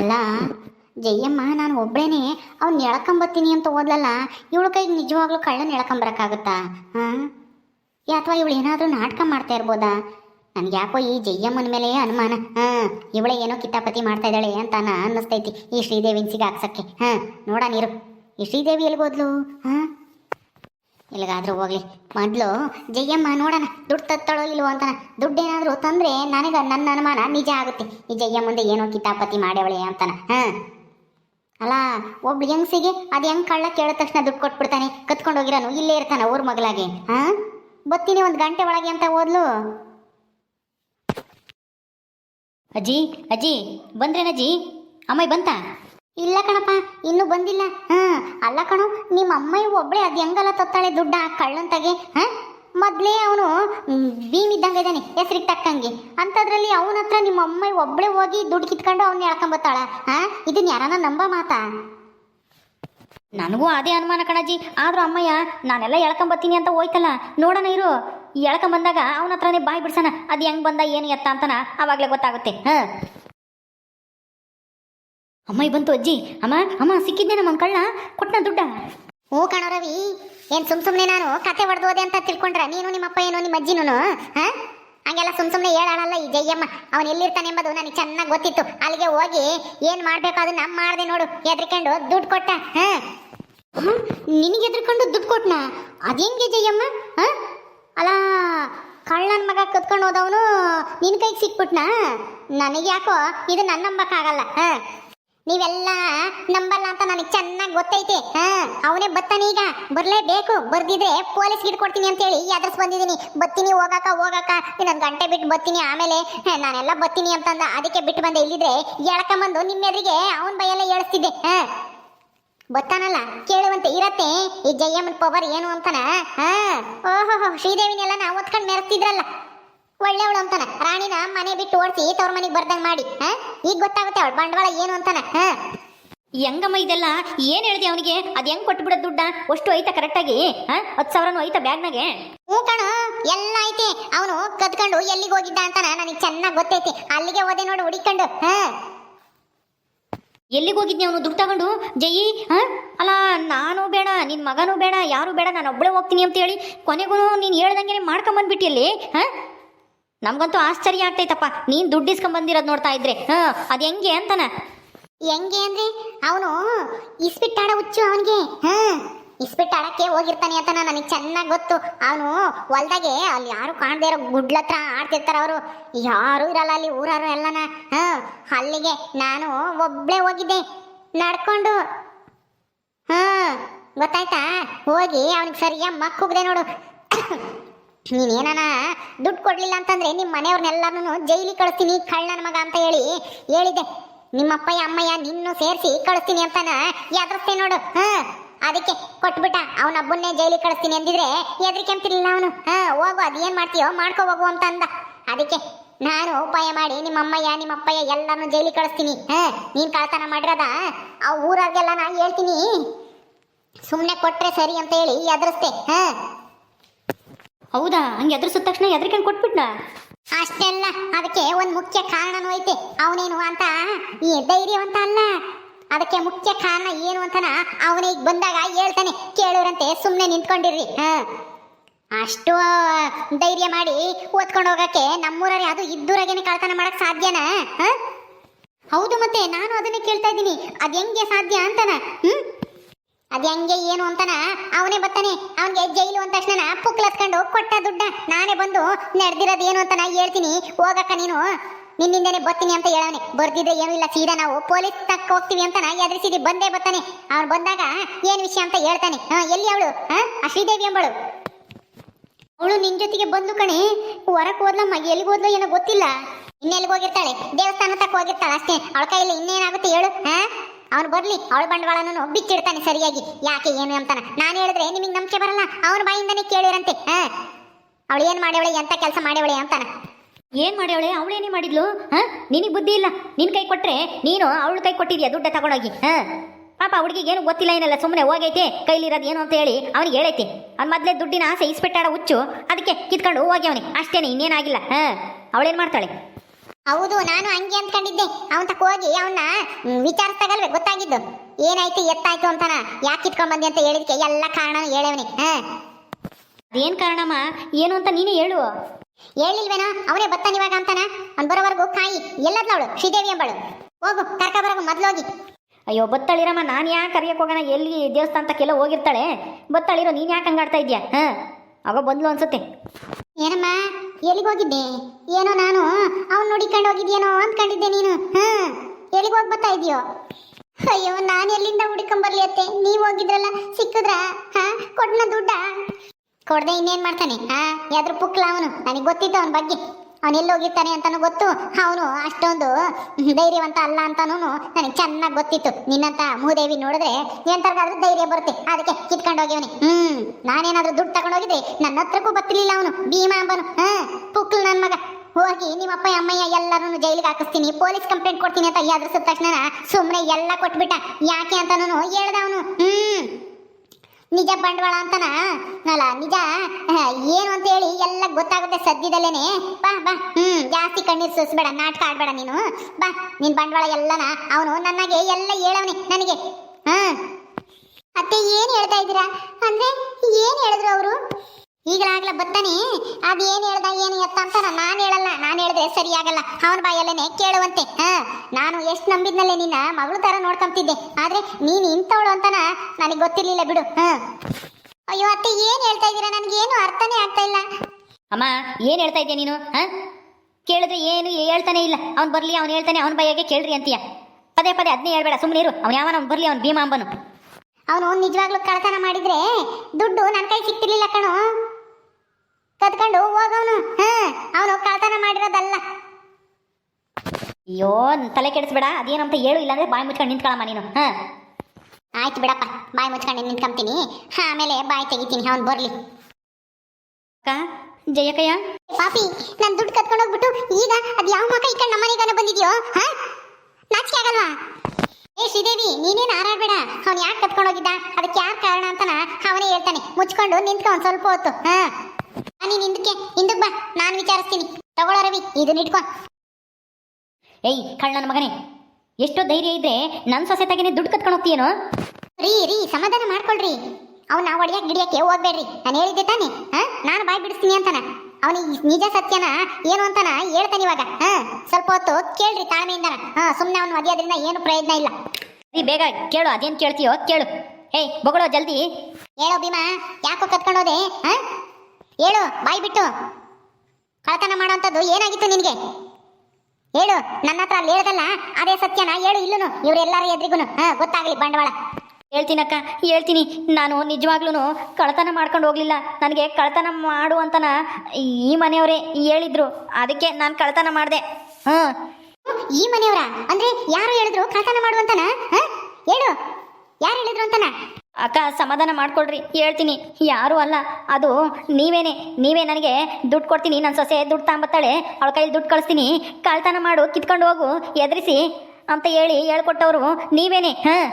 ಅಲ್ಲ ಜಯ್ಯಮ್ಮ ನಾನು ಒಬ್ಬಳೇನೆ ಅವ್ನು ಎಳ್ಕೊಂಬತ್ತೀನಿ ಅಂತ ಓದ್ಲಲ್ಲ, ಇವಳ ಕೈಗೆ ನಿಜವಾಗ್ಲೂ ಕಳ್ಳನ ಎಳ್ಕೊಂಬರಕ್ಕಾಗುತ್ತಾ ಹಾಂ ಅಥವಾ ಇವಳು ಏನಾದರೂ ನಾಟಕ ಮಾಡ್ತಾ ಇರ್ಬೋದಾ? ನನಗೆ ಯಾಕೋ ಈ ಜಯ್ಯಮ್ಮನ ಮೇಲೆ ಅನುಮಾನ. ಹಾಂ ಇವಳೇ ಏನೋ ಕಿತ್ತಾಪತಿ ಮಾಡ್ತಾ ಇದ್ದಾಳೆ ಅಂತ ನಾ ಅನ್ನಿಸ್ತೈತಿ ಈ ಶ್ರೀದೇವಿನ ಸಿಗಾಕ್ಸಕ್ಕೆ. ಹಾಂ ನೋಡೋಣ ನೀರು. ಈ ಶ್ರೀದೇವಿ ಎಲ್ಗೋದ್ಲು ಹಾಂ ಎಲ್ಲಿಗಾದ್ರೂ ಹೋಗ್ಲಿ. ಮೊದಲು ಜಯ್ಯಮ್ಮ ನೋಡೋಣ, ದುಡ್ಡು ತತ್ತಳೋ ಇಲ್ವೋ ಅಂತ ದುಡ್ಡೇನಾದರೂ ತಂದ್ರೆ ನನಗೆ ನನ್ನ ಅನುಮಾನ ನಿಜ ಆಗುತ್ತೆ. ಈ ಜಯ್ಯ ಮುಂದೆ ಏನೋ ಕಿತಾಪತಿ ಮಾಡ್ಯವಳೆ ಅಂತಾನ. ಹಾಂ. ಅಲ್ಲ ಒಬ್ಬ ಹೆಂಗ್ಸಿಗೆ, ಅದು ಹೆಂಗ್ ಕಳ್ಳ ಕೇಳಿದ ತಕ್ಷಣ ದುಡ್ಡು ಕೊಟ್ಬಿಡ್ತಾನೆ. ಕತ್ಕೊಂಡು ಹೋಗಿರೋನು ಇಲ್ಲೇ ಇರ್ತಾನ ಊರ್ ಮಗಳಾಗೆ ಹಾಂ? ಬತ್ತೀನಿ ಒಂದು ಗಂಟೆ ಒಳಗೆ ಅಂತ ಓದ್ಲು ಅಜ್ಜಿ ಅಜ್ಜಿ, ಬಂದ್ರೇನಜ್ಜಿ? ಅಮ್ಮಾಯಿ ಬಂತ? ಇಲ್ಲ ಕಣಪ್ಪ, ಇನ್ನೂ ಬಂದಿಲ್ಲ. ಹಾಂ. ಅಲ್ಲ ಕಣೋ, ನಿಮ್ಮ ಅಮ್ಮಯ್ಯ ಒಬ್ಬಳೇ ಅದು ಹೆಂಗಲ್ಲ ತತ್ತಾಳೆ ದುಡ್ಡ ಕಳ್ಳಂತಾಗೆ, ಹಾಂ? ಮೊದಲೇ ಅವನು ಭೀಮ್ ಇದ್ದಂಗೆ ಇದ್ದಾನೆ, ಹೆಸ್ರಿಗೆ ತಕ್ಕಂಗೆ. ಅಂಥದ್ರಲ್ಲಿ ಅವನ ಹತ್ರ ನಿಮ್ಮ ಅಮ್ಮಯ್ಯ ಒಬ್ಬಳೇ ಹೋಗಿ ದುಡ್ಡು ಕಿತ್ಕೊಂಡು ಅವ್ನ ಹೇಳ್ಕೊಂಬತ್ತಾಳ ಹಾ? ಇದನ್ನ ಯಾರನ್ನ ನಂಬ ಮಾತಾ? ನನಗೂ ಅದೇ ಅನುಮಾನ ಕಣಜ್ಜಿ, ಆದರೂ ಅಮ್ಮಯ್ಯ, ನಾನೆಲ್ಲ ಎಳ್ಕೊಂಬತ್ತೀನಿ ಅಂತ ಹೋಯ್ತಲ್ಲ, ನೋಡೋಣ ಇರು. ಎಳ್ಕೊಂಬಂದಾಗ ಅವನ ಹತ್ರನೇ ಬಾಯ್ ಬಿಡ್ಸೋಣ, ಅದು ಹೆಂಗೆ ಬಂದ, ಏನು ಎತ್ತ ಅಂತನ ಅವಾಗಲೇ ಗೊತ್ತಾಗುತ್ತೆ, ಹ? ಅಮ್ಮಯ್ಯ ಬಂತು ಅಜ್ಜಿ. ಅಮ್ಮ ಅಮ್ಮ ಸಿಕ್ಕಿದ್ದೆ ನಮ್ಮ ಕಳ್ಳ. ಕೊಟ್ಟನ ದುಡ್ಡ. ಹ್ಞೂ ಕಣೋ ರವಿ ಏನು ಸುಮ್ ಸುಮ್ಮನೆ ನಾನು ಕತೆ ಹೊಡೆದು ಹೋದೆ ಅಂತ ತಿಳ್ಕೊಂಡ್ರ? ನೀನು ನಿಮ್ಮಪ್ಪ ಏನು ನಿಮ್ಮ ಅಜ್ಜಿನೂ ಹಾಂ? ಹಂಗೆಲ್ಲ ಸುಮ್ ಸುಮ್ಮನೆ ಹೇಳಾಳಲ್ಲ ಈ ಜಯ್ಯಮ್ಮ ಅವನು ಎಲ್ಲಿರ್ತಾನೆ ಎಂಬುದು ನನಗೆ ಚೆನ್ನಾಗಿ ಗೊತ್ತಿತ್ತು. ಅಲ್ಲಿಗೆ ಹೋಗಿ ಏನು ಮಾಡಬೇಕು ಅದನ್ನ ಮಾಡಿದೆ ನೋಡು. ಎದ್ರಿಕೊಂಡು ದುಡ್ಡು ಕೊಟ್ಟ. ಹಾಂ? ನಿನಗೆ ಎದ್ರಿಕೊಂಡು ದುಡ್ಡು ಕೊಟ್ಟನ ಅದೇಂಗೆ ಜಯ್ಯಮ್ಮ ಹಾಂ? ಅಲ್ಲ ಕಳ್ಳನ ಮಗ ಕತ್ಕೊಂಡು ಹೋದವನು ನಿನ್ನ ಕೈಗೆ ಸಿಕ್ಬಿಟ್ನಾ? ನನಗೆ ಯಾಕೋ ಇದು ನನ್ನ ನಂಬಕ್ಕಾಗಲ್ಲ ಹಾಂ? ನೀವೆಲ್ಲ ನಂಬಲ್ಲ ಅಂತ ನನಗೆ ಚೆನ್ನಾಗಿ ಗೊತ್ತೈತೆ. ಹಾ, ಅವನೇ ಬತ್ತಾನೆ ಈಗ. ಬರ್ಲೇಬೇಕು. ಬರ್ದಿದ್ರೆ ಪೊಲೀಸ್ ಹಿಡ್ಕೊಡ್ತೀನಿ ಅಂತೇಳಿ ಅದ್ರಸ್ ಬಂದಿದ್ದೀನಿ. ಬತ್ತೀನಿ ಹೋಗಾಕ ಹೋಗಾಕ. ಇನ್ನೊಂದು ಗಂಟೆ ಬಿಟ್ಟು ಬತ್ತೀನಿ ಆಮೇಲೆ ನಾನೆಲ್ಲ ಬತ್ತೀನಿ ಅಂತಂದ. ಅದಕ್ಕೆ ಬಿಟ್ಟು ಬಂದೆ. ಇಲ್ಲಿದ್ರೆ ಎಳ್ಕೊಂಬಂದು ನಿಮ್ಮ ಎದುರಿಗೆ ಅವನ ಬೈಯಲ್ಲೇ ಹೇಳಿಸ್ತಿದ್ದೆ ಹಾ. ಬತ್ತಾನಲ್ಲ ಕೇಳುವಂತೆ ಇರತ್ತೆ. ಈ ಜಯಮ್ಮನ ಪವರ್ ಏನು ಅಂತಾನ? ಹಾ. ಓಹೋ ಶ್ರೀದೇವಿನೆಲ್ಲ ನಾವು ಒತ್ಕೊಂಡು ಮೆರೆಸ್ತಿದ್ರಲ್ಲ. ಒಳ್ಳೆವಳು ಅಂತಾನ. ರಾಣಿನ ಮನೆ ಬಿಟ್ಟು ಓಡಿಸಿ ತವ್ರ ಮನೆಗೆ ಬರ್ದಂಗ ಮಾಡಿ ಹಾ? ಈಗ ಗೊತ್ತಾಗುತ್ತೆ ಅವಳು ಬಂಡವಾಳ ಏನು ಅಂತಾನ ಹಾ? ಹೆಂಗಮ್ಮ ಇದೆಲ್ಲ? ಏನ್ ಹೇಳಿದೆ ಅವನಿಗೆ? ಅದ್ ಹೆಂಗ್ ಕೊಟ್ಬಿಡೋದ್ ದುಡ್ಡ? ಅಷ್ಟು ಐತಾ ಕರೆಕ್ಟಾಗಿ ಹಾ? ಹತ್ತು ಸಾವಿರನೂ ಐತಾ ಬ್ಯಾಗ್ನಾಗೆ? ಹ್ಞೂ ಕಣ ಎಲ್ಲ ಐತೆ. ಅವನು ಕದ್ಕೊಂಡು ಎಲ್ಲಿಗೆ ಹೋಗಿದ್ದ ಅಂತಾನ ನನಗೆ ಚೆನ್ನಾಗಿ ಗೊತ್ತೈತಿ. ಅಲ್ಲಿಗೆ ಹೋದೆ ನೋಡು ಹುಡಿಕೊಂಡು ಹಾ? ಎಲ್ಲಿಗೆ ಹೋಗಿದ್ನಿ ಅವನು ದುಡ್ಡು ತಗೊಂಡು? ಜಯಿ ಹಾ? ಅಲ್ಲ ನಾನು ಬೇಡ ನಿನ್ನ ಮಗನೂ ಬೇಡ ಯಾರು ಬೇಡ ನಾನು ಒಬ್ಬಳೇ ಹೋಗ್ತೀನಿ ಅಂತ ಹೇಳಿ ಕೊನೆಗೂ ನೀನು ಹೇಳ್ದಂಗೆ ಮಾಡ್ಕೊಂಬಂದ್ಬಿಟ್ಟಿ ಅಲ್ಲಿ ಹಾ? ನಮ್ಗಂತೂ ಆಶ್ಚರ್ಯ ಆಗ್ತೈತಪ್ಪ. ನೀನು ದುಡ್ಡು ಇಸ್ಕೊಂಬಂದಿರೋದು ನೋಡ್ತಾ ಇದ್ರೆ. ಹಾ, ಅದು ಹೆಂಗೆ ಅಂತಾನ. ಹೆಂಗೆ ಅಂದ್ರೆ, ಅವನು ಇಸ್ಬಿಟ್ಟಾಡ ಹುಚ್ಚು ಅವನಿಗೆ. ಇಸ್ಬಿಟ್ಟು ಆಡಕ್ಕೆ ಹೋಗಿರ್ತಾನೆ ಅಂತ ನನಗೆ ಚೆನ್ನಾಗಿ ಗೊತ್ತು. ಅವನು ಹೊಲ್ದಾಗೆ ಅಲ್ಲಿ ಯಾರು ಕಾಣದೇ ಇರೋ ಗುಡ್ಲ ಹತ್ರ ಆಡ್ತಿರ್ತಾರ ಅವರು. ಯಾರು ಇರಲ್ಲ ಅಲ್ಲಿ ಊರವರು ಎಲ್ಲನ. ಹಾ, ಅಲ್ಲಿಗೆ ನಾನು ಒಬ್ಳೆ ಹೋಗಿದ್ದೆ. ನಡ್ಕೊಂಡು. ಹಾ, ಗೊತ್ತಾಯ್ತಾ? ಹೋಗಿ ಅವನಿಗೆ ಸರಿಯಾಗಿ ಮಕ್ಕುಗ್ದೆ ನೋಡು. ನೀನೇನಾನ ದುಡ್ಡು ಕೊಡ್ಲಿಲ್ಲ ಅಂತಂದ್ರೆ ನಿಮ್ಮ ಮನೆಯವ್ರನ್ನೆಲ್ಲರನ್ನು ಜೈಲಿ ಕಳಿಸ್ತೀನಿ ಕಳ್ಳನ ಮಗ ಅಂತ ಹೇಳಿ ಹೇಳಿದ್ದೆ. ನಿಮ್ಮಪ್ಪಯ್ಯ, ಅಮ್ಮಯ್ಯ ನಿನ್ನೂ ಸೇರಿಸಿ ಕಳಿಸ್ತೀನಿ ಅಂತಾನ ಎದುರಿಸ್ತೆ ನೋಡು. ಹಾಂ, ಅದಕ್ಕೆ ಕೊಟ್ಬಿಟ್ಟ. ಅವನ ಜೈಲಿ ಕಳಿಸ್ತೀನಿ ಅಂದಿದ್ರೆ ಎದ್ರಿಕೆ ಅಂತಿರ್ಲಿಲ್ಲ ಅವನು. ಹಾಂ, ಹೋಗು ಏನು ಮಾಡ್ತೀಯೋ ಮಾಡ್ಕೋ ಹೋಗು ಅಂತ ಅಂದ. ಅದಕ್ಕೆ ನಾನು ಉಪಾಯ ಮಾಡಿ ನಿಮ್ಮ ಅಮ್ಮಯ್ಯ ನಿಮ್ಮ ಅಪ್ಪಯ್ಯ ಎಲ್ಲಾನು ಜೈಲಿಗೆ ಕಳಿಸ್ತೀನಿ. ಹಾಂ, ನೀನು ಕಳ್ತನ ಮಾಡಿರೋದ ಆ ಊರಾಗೆಲ್ಲ ನಾನು ಹೇಳ್ತೀನಿ. ಸುಮ್ಮನೆ ಕೊಟ್ರೆ ಸರಿ ಅಂತ ಹೇಳಿ ಎದುರಿಸ್ತೆ ಹಾ ಹೌದಾ? ಹಂಗೆ ಎದುರಿಸಿದ ತಕ್ಷಣ ಎದ್ರಿಕೊಂಡು ಕೊಟ್ಬಿಟ್ನ? ಅಷ್ಟೆಲ್ಲ. ಅದಕ್ಕೆ ಒಂದು ಮುಖ್ಯ ಕಾರಣನೂ ಐತೆ. ಅವನೇನು ಅಂತ? ಈ ಧೈರ್ಯವಂತ ಅಲ್ಲ ಅದಕ್ಕೆ ಮುಖ್ಯ ಕಾರಣ ಏನು ಅಂತನ ಅವನೇ ಈಗ ಬಂದಾಗ ಹೇಳ್ತಾನೆ. ಕೇಳೋರಂತೆ ಸುಮ್ಮನೆ ನಿಂತ್ಕೊಂಡಿರ್ರಿ. ಹಾ. ಅಷ್ಟು ಧೈರ್ಯ ಮಾಡಿ ಓದ್ಕೊಂಡು ಹೋಗಕ್ಕೆ ನಮ್ಮೂರಲ್ಲಿ ಅದು ಇದ್ದೂರಾಗೇನೆ ಕಳ್ತನ ಮಾಡಕ್ ಸಾಧ್ಯನಾ? ಹೌದು ಮತ್ತೆ, ನಾನು ಅದನ್ನೇ ಕೇಳ್ತಾ ಇದ್ದೀನಿ. ಅದ್ ಹೆಂಗೆ ಸಾಧ್ಯ ಅಂತನ? ಹ್ಮ್? ಅದ್ ಹೆಂಗೆ ಏನು ಅಂತಾನ? ಅವನೇ ಬರ್ತಾನೆ ಅವನಿಗೆ ಜೈಲು ಅಂದ ತಕ್ಷಣ ಪುಕ್ಲತ್ಕೊಂಡು ಕೊಟ್ಟ ದುಡ್ಡ ನಾನೇ ಬಂದು ನಡೆದಿರೋದು ಏನು ಅಂತ ನಾ ಹೇಳ್ತೀನಿ. ಹೋಗಕ್ಕ ನೀನು. ನಿನ್ನಿಂದನೇ ಬರ್ತೀನಿ ಅಂತ ಹೇಳವನೆ. ಬರ್ದಿದ್ರೆ ಏನೂ ಇಲ್ಲ. ಸೀದಾ ನಾವು ಪೊಲೀಸ್ ತಕ್ಕ ಹೋಗ್ತೀವಿ ಅಂತ ಎದುರಿಸಿದಿ ಬಂದೇ ಬರ್ತಾನೆ ಅವ್ನು ಬಂದಾಗ ಏನು ವಿಷಯ ಅಂತ ಹೇಳ್ತಾನೆ. ಹಾ, ಎಲ್ಲಿ ಅವಳು? ಆ ಶ್ರೀದೇವಿ ಎಂಬಳು ಅವಳು ನಿನ್ ಜೊತೆಗೆ ಬಂದು ಕಣೆ. ಹೊರಕ್ ಹೋದ್ಲಮ್ಮ? ಎಲ್ಲಿಗೆ ಹೋದ್ಲೋ ಏನೋ ಗೊತ್ತಿಲ್ಲ. ಇನ್ನೆಲ್ಲಿಗೆ ಹೋಗಿರ್ತಾಳೆ? ದೇವಸ್ಥಾನ ತಕ್ಕ ಹೋಗಿರ್ತಾಳೆ ಅಷ್ಟೇ. ಅವಳ ಕೈಯಲ್ಲಿ ಇನ್ನೇನಾಗುತ್ತೆ ಹೇಳು? ಹಾ? ಅವ್ನು ಬರ್ಲಿ, ಅವಳ ಬಂಡವಾಳನೂ ಬಿಚ್ಚಿಡ್ತಾನೆ ಸರಿಯಾಗಿ. ಯಾಕೆ, ಏನು ಅಂತಾನ? ನಾನು ಹೇಳಿದ್ರೆ ನಿಮಗೆ ನಂಬಿಕೆ ಬರಲ್ಲ. ಅವನ ಬಾಯಿಂದನೇ ಕೇಳಿರಂತೆ. ಹಾ. ಅವಳು ಏನು ಮಾಡ್ಯವಳೆ ಎಂತ ಕೆಲಸ ಮಾಡ್ಯವಳೆ ಅಂತಾನ? ಏನ್ ಮಾಡ್ಯವಳೆ ಅವಳೇನೇ ಮಾಡಿದ್ಲು? ಹಾ? ನಿನಗೆ ಬುದ್ಧಿ ಇಲ್ಲ. ನಿನ್ ಕೈ ಕೊಟ್ರೆ ನೀನು ಅವಳ ಕೈ ಕೊಟ್ಟಿದ್ಯಾ ದುಡ್ಡ ತಗೊಂಡೋಗಿ? ಹಾ? ಪಾಪ ಹುಡುಗಿಗೆ ಏನು ಗೊತ್ತಿಲ್ಲ ಏನಲ್ಲ ಸುಮ್ಮನೆ ಹೋಗೈತೆ, ಕೈಲಿರೋದು ಏನು ಅಂತ ಹೇಳಿ ಅವ್ನಿಗೆ ಹೇಳೈತೆ. ಅವ್ನು ಮೊದಲೇ ದುಡ್ಡಿನ ಆಸೆ ಇಸ್ಪೆಟ್ಟಾಡ ಹುಚ್ಚು, ಅದಕ್ಕೆ ಕಿತ್ಕೊಂಡು ಹೋಗಿ ಅವನಿಗೆ. ಅಷ್ಟೇನೆ, ಇನ್ನೇನಾಗಿಲ್ಲ. ಹಾಂ? ಅವಳೇನು ಮಾಡ್ತಾಳೆ? ಹೌದು ನಾನು ಹಂಗೆ ಅಂದ್ಕೊಂಡಿದ್ದೆ. ಅವನ್ ತಕ ಹೋಗಿ ಅವನ್ನ ವಿಚಾರಿಸ್ತಾಗಲ್ವೇ ಗೊತ್ತಾಗಿದ್ದು. ಏನಾಯ್ತು ಎತ್ತಾಯ್ತು ಅಂತಾನ? ಯಾಕೆ ಇಟ್ಕೊಂಡ್ ಬಂದಿ ಅಂತ ಹೇಳಿದ್ಕೆ? ಎಲ್ಲ ಕಾರಣ ಹೇಳೇವನಿ ಹಾ? ಅದೇನ್ ಕಾರಣಮ್ಮ? ಏನು ಅಂತ ನೀನೇ ಹೇಳು. ಹೇಳಿಲ್ವೇನೋ? ಅವನೇ ಬತ್ತಾನ ಇವಾಗ ಅಂತಾನ? ಅವ್ನು ಬರೋವರೆಗೂ ಕಾಯಿ ಎಲ್ಲದ್ ನೋಡು ಶ್ರೀದೇವಿ ಎಂಬಳು ಹೋಗು ಕರ್ಕ ಬರೋಗು ಮೊದ್ಲೋಗಿ ಅಯ್ಯೋ ಬತ್ತಳಿರಮ್ಮ ನಾನು ಯಾಕೆ ಕರಿಯಕ್ಕೆ ಹೋಗೋಣ? ಎಲ್ಲಿ ದೇವಸ್ಥಾನಕ್ಕೆಲ್ಲ ಹೋಗಿರ್ತಾಳೆ? ಬತ್ತಳಿರೋ ನೀನು ಯಾಕೆ ಹಂಗಾಡ್ತಾ ಇದೆಯಾ ಹಾಂ? ಆಗೋ ಬಂದ್ಲು ಅನ್ಸುತ್ತೆ. ಏನಮ್ಮ? ಎಲ್ಲಿಗೆ ಹೋಗಿದ್ದೆ? ಏನೋ ನಾನು ಅವ್ನು ನೋಡಿಕೊಂಡು ಹೋಗಿದ್ಯೇನೋ ಅಂದ್ಕೊಂಡಿದ್ದೆ ನೀನು. ಹಾ, ಎಲ್ಲಿಗೆ ಹೋಗಿ ಬರ್ತಾ ಇದೆಯೋ? ಅಯ್ಯೋ, ನಾನು ಎಲ್ಲಿಂದ ಹುಡುಕೊಂಬರ್ಲಿ ಅತ್ತೆ? ನೀವು ಹೋಗಿದ್ರಲ್ಲ, ಸಿಕ್ಕಿದ್ರ? ಹಾ, ಕೊಡ್ನ ದುಡ್ಡ? ಕೊಡ್ದೆ ಇನ್ನೇನು ಮಾಡ್ತಾನೆ? ಹಾ, ಯಾವ್ದ್ರ ಪುಕ್ಲ ಅವನು. ನನಗೆ ಗೊತ್ತಿತ್ತು ಅವನ ಬಗ್ಗೆ. ಅವನು ಎಲ್ಲಿ ಹೋಗಿರ್ತಾನೆ ಅಂತಾನು ಗೊತ್ತು. ಅವನು ಅಷ್ಟೊಂದು ಧೈರ್ಯವಂತ ಅಲ್ಲ ಅಂತಾನು ನನಗೆ ಚೆನ್ನಾಗಿ ಗೊತ್ತಿತ್ತು. ನಿನ್ನಂತ ಮೂದೇವಿ ನೋಡಿದ್ರೆ ಎಂತರ್ಗಾದ್ರೂ ಧೈರ್ಯ ಬರುತ್ತೆ. ಅದಕ್ಕೆ ಕಿತ್ಕೊಂಡು ಹೋಗಿವನಿ ಹ್ಮ್, ನಾನೇನಾದ್ರೂ ದುಡ್ಡು ತಗೊಂಡೋಗಿದ್ರೆ ನನ್ನ ಹತ್ರಕ್ಕೂ ಬತ್ತಿರ್ಲಿಲ್ಲ ಅವನು. ಭೀಮಾ ಅಂಬನು ಹ್ಮ್ ಪುಕ್ಲು ನನ್ನ ಮಗ. ಹೋಗಿ ನಿಮ್ಮಪ್ಪ ಅಮ್ಮಯ್ಯ ಎಲ್ಲರೂ ಜೈಲಿಗೆ ಹಾಕಿಸ್ತೀನಿ. ಪೊಲೀಸ್ ಕಂಪ್ಲೇಂಟ್ ಕೊಡ್ತೀನಿ ಅಂತ ಎದುರಿಸಿದ ತಕ್ಷಣ ಸುಮ್ಮನೆ ಎಲ್ಲ ಕೊಟ್ಬಿಟ್ಟ. ಯಾಕೆ ಅಂತಾನು ಹೇಳ್ದ ಅವನು. ಹ್ಮ್. ನಿಜ ಬಂಡವಾಳ ಅಂತನ? ಅಲ್ಲ ನಿಜ? ಏನು ಅಂತ ಹೇಳಿ ಎಲ್ಲ ಗೊತ್ತಾಗುತ್ತೆ ಸದ್ಯದಲ್ಲೇನೆ. ಬಾ ಬಾ. ಹ್ಮ್, ಜಾಸ್ತಿ ಕಣ್ಣೀರು ಸುಸ್ಬೇಡ, ನಾಟಕ ಆಡ್ಬೇಡ ನೀನು. ಬಾ, ನಿನ್ ಬಂಡವಾಳ ಎಲ್ಲನ, ಅವನು ನನಗೆ ಎಲ್ಲ ಹೇಳವನೆ ನನಗೆ. ಹಾ ಅತ್ತೆ, ಏನು ಹೇಳ್ತಾ ಇದ್ದೀರಾ? ಅಂದ್ರೆ ಏನು ಹೇಳಿದ್ರು ಅವರು? ಈಗಲಾಗ್ಲ ಬತ್ತಾನೆ. ಏನ್ ಹೇಳ್ದ ಏನು ಎತ್ತ ಅಂತ ನಾನು ಹೇಳಲ್ಲ. ನಾನು ಹೇಳಿದ್ರೆ ಸರಿಯಾಗಲ್ಲ ಅವನ ಬಾಯಲ್ಲೇನೆ ಕೇಳುವಂತೆ. ಹಾ ನಾನು ಎಷ್ಟು ನಂಬಿದ್ನಲ್ಲೇ ನಿನ್ನ? ಮಗಳು ತರ ನೋಡ್ಕೊಂತಿದ್ದೆ ಆದ್ರೆ ನೀನು ಇಂಥವಳು ಅಂತನ ನನಗೆ ಗೊತ್ತಿರ್ಲಿಲ್ಲ ಬಿಡು. ಹಾ. ಅಯ್ಯೋ ಅತ್ತೆ ಏನ್ ಹೇಳ್ತಾ ಇದ್ದೀರಾ? ನನಗೇನು ಅರ್ಥನೇ ಆಗ್ತಾ ಇಲ್ಲ. ಅಮ್ಮ ಏನು ಹೇಳ್ತಾ ಇದ್ದೀಯ ನೀನು? ಹಾ? ಕೇಳಿದ್ರೆ ಏನು ಹೇಳ್ತಾನೆ ಇಲ್ಲ. ಅವ್ನು ಬರಲಿ ಅವ್ನು ಹೇಳ್ತಾನೆ ಅವನ ಬೈಯಾಗೆ ಕೇಳ್ರಿ ಅಂತೀಯ. ಪದೇ ಪದೇ ಅದನ್ನೇ ಹೇಳ್ಬೇಡ ಸುಮ್ಮನೆ ಇರು. ಅವ್ನು ಯಾವನ ಅವ್ನು ಬರಲಿ ಅವ್ನು ಭೀಮಾ ಅಂಬನು. ಅವನು ನಿಜವಾಗ್ಲೂ ಕಳ್ತನ ಮಾಡಿದ್ರೆ ದುಡ್ಡು ನನ್ನ ಕೈ ಸಿಕ್ತಿರ್ಲಿಲ್ಲ ಕಣೋ. ಕದ್ಕೊಂಡು ಹೋಗವನು ಹಾ ಅವನು ಕಳ್ತನ ಮಾಡಿರೋದಲ್ಲ. ಅಯ್ಯೋ ತಲೆ ಕೆಡಿಸ್ಬೇಡ. ಅದೇನಂತ ಹೇಳು, ಇಲ್ಲಾಂದ್ರೆ ಬಾಯಿ ಮುಚ್ಕೊಂಡು ನಿಂತ್ಕೊಳ್ಳಮ್ಮ ನೀನು. ಹಾಂ. ಆಯ್ತು ಬಿಡಪ್ಪ, ಬಾಯಿ ಮುಚ್ಕೊಂಡು ನಿಂತ್ಕೊಂತೀನಿ. ಆಮೇಲೆ ಬಾಯಿ ತೆಗಿತೀನಿ, ಅವನು ಬರ್ಲಿ. ಅಕ್ಕ, ಜಯಕಯ್ಯ? ಪಾಪಿ, ನನ್ ದುಡ್ಡು ಕತ್ಕೊಂಡು ಹೋಗ್ಬಿಟ್ಟು ಈಗ ಅದ್ ಯಾವ ಮಕ್ಕ ಈ ಕಡೆ ನಮ್ಮನೆಗಾನ ಬಂದಿದ್ಯೋ? ಹಾ? ನಾಚಿಕೆ ಆಗಲ್ವಾ? ಏ, ಶ್ರೀದೇವಿ, ನೀನೇನು ಹಾರಾಡ್ಬೇಡ. ಅವ್ನು ಯಾಕೆ ಕತ್ಕೊಂಡು ಹೋಗಿದ್ದ? ಅದಕ್ಕೆ ಯಾರು ಕಾರಣ ಅಂತನ ಅವನೇ ಹೇಳ್ತಾನೆ. ಮುಚ್ಕೊಂಡು ನಿಂತ್ಕೊ ಒಂದ್ ಸ್ವಲ್ಪ ಹೊತ್ತು. ಹಾ. ನೀನ್ ಹಿಂದಕ್ಕೆ ಹಿಂದಕ್ ಬಾ ನಾನ್ ವಿಚಾರಿಸ್ತೀನಿ. ತಗೊಳ್ಳೋ ರವಿ ಇದನ್ನ ಇಟ್ಕೊ. ಏಯ್ ಕಳ್ಳನ ಮಗನೇ ಎಷ್ಟೋ ಧೈರ್ಯ ಇದ್ರೆ ನನ್ನ ಸೊಸೆ ತಗೇನೆ ದುಡ್ಡು ಕತ್ಕೊಂಡು ಹೋಗ್ತೀಯೇನೋ? ರೀ ರೀ ಸಮಾಧಾನ ಮಾಡ್ಕೊಳ್ರಿ. ಅವ್ನ ಹೊಡಿಯಕ್ ಗಿಡಿಯಕ್ಕೆ ಹೋಗ್ಬೇಡ್ರಿ. ನಾನು ಹೇಳಿದ್ದೆ ತಾನೆ ಹಾ? ನಾನು ಬಾಯ್ ಬಿಡಿಸ್ತೀನಿ ಅಂತಾನ. ಅವನಿಗೆ ನಿಜ ಸತ್ಯನ ಏನು ಅಂತಾನ ಹೇಳ್ತಾನೆ ಇವಾಗ ಹಾ? ಸ್ವಲ್ಪ ಹೊತ್ತು ಕೇಳ್ರಿ ತಾಳ್ಮೆಯಿಂದ ಹಾ ಸುಮ್ಮನೆ ಅವನು ಒದಿಯೋದ್ರಿಂದ ಏನು ಪ್ರಯೋಜನ ಇಲ್ಲ. ರೀ ಬೇಗ ಕೇಳು ಅದೇನು ಕೇಳ್ತೀಯೋ ಕೇಳು. ಏಯ್ ಬೊಗಳೋ ಜಲ್ದಿ. ಹೇಳೋ ಭೀಮಾ ಯಾಕೋ ಕತ್ಕೊಂಡೋದೆ ಹಾ? ಹೇಳು ಬಾಯ್ ಬಿಟ್ಟು. ಕಳ್ತನ ಮಾಡೋಂಥದ್ದು ಏನಾಗಿತ್ತು ನಿನಗೆ? ಹೇಳು ನನ್ನ ಹತ್ರ ಅಲ್ಲಿ ಹೇಳ್ದಲ್ಲ ಅದೇ ಸತ್ಯನ ಹೇಳು ಇಲ್ಲೂ ಇವರೆಲ್ಲರ ಎದ್ರಿಗೂ ಹಾ ಗೊತ್ತಾಗ್ಲಿ ಬಂಡವಾಳ. ಹೇಳ್ತೀನಕ್ಕ ಹೇಳ್ತೀನಿ. ನಾನು ನಿಜವಾಗ್ಲೂ ಕಳ್ತನ ಮಾಡ್ಕೊಂಡು ಹೋಗ್ಲಿಲ್ಲ. ನನಗೆ ಕಳ್ತನ ಮಾಡು ಅಂತನ ಈ ಮನೆಯವರೇ ಹೇಳಿದ್ರು. ಅದಕ್ಕೆ ನಾನು ಕಳ್ತನ ಮಾಡಿದೆ. ಹಾಂ. ಈ ಮನೆಯವರ? ಅಂದ್ರೆ ಯಾರು ಹೇಳಿದ್ರು ಕಳ್ತನ ಮಾಡುವಂತನ? ಹಾಂ? ಹೇಳು ಯಾರು ಹೇಳಿದ್ರು ಅಂತನ? ಅಕ್ಕ, ಸಮಾಧಾನ ಮಾಡ್ಕೊಳ್ರಿ. ಹೇಳ್ತೀನಿ. ಯಾರು ಅಲ್ಲ. ಅದು ನೀವೇನೆ. ನೀವೇ ನನಗೆ ದುಡ್ಡು ಕೊಡ್ತೀನಿ. ನನ್ನ ಸೊಸೆ ದುಡ್ಡು ತಾಂಬತ್ತಾಳೆ. ಅವಳ ಕೈಲಿ ದುಡ್ಡು ಕಳಿಸ್ತೀನಿ. ಕಳ್ತನ ಮಾಡು. ಕಿತ್ಕೊಂಡು ಹೋಗು. ಎದ್ರಿಸಿ ಅಂತ ಹೇಳಿ ಹೇಳ್ಕೊಟ್ಟವರು ನೀವೇನೆ. ಹಾಂ?